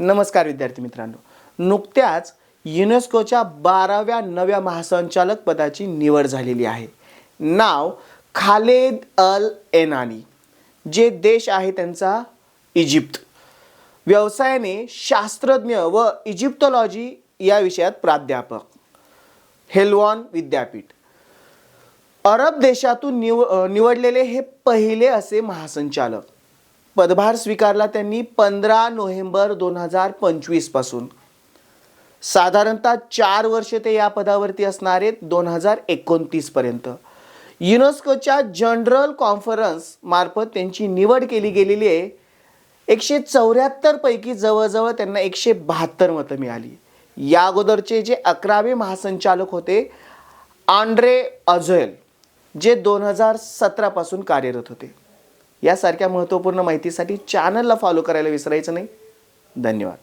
नमस्कार विद्यार्थी मित्रांनो. नुकत्याच युनेस्कोच्या बाराव्या नव्या महासंचालक पदाची निवड झालेली आहे. नाव खालेद अल एनानी जे देश आहे त्यांचा इजिप्त. व्यवसायाने शास्त्रज्ञ व इजिप्तॉलॉजी या विषयात प्राध्यापक. हेलवॉन विद्यापीठ. अरब देशातून निव निवडलेले हे पहिले असे महासंचालक. पदभार स्वीकारला त्यांनी पंधरा नोव्हेंबर दोन हजार पंचवीसपासून साधारणतः चार वर्ष ते या पदावरती असणार आहेत दोन हजार एकोणतीसपर्यंत युनेस्कोच्या जनरल कॉन्फरन्स मार्फत त्यांची निवड केली गेलेली आहे. एकशे चौऱ्याहत्तरपैकी जवळजवळ त्यांना एकशे बहात्तर मतं मिळाली. या अगोदरचे जे अकरावे महासंचालक होते आंड्रे अझेल जे दोन हजार सतरापासून कार्यरत होते. यासारख्या महत्त्वपूर्ण माहितीसाठी चॅनलला फॉलो करायला विसरायचं नाही. धन्यवाद.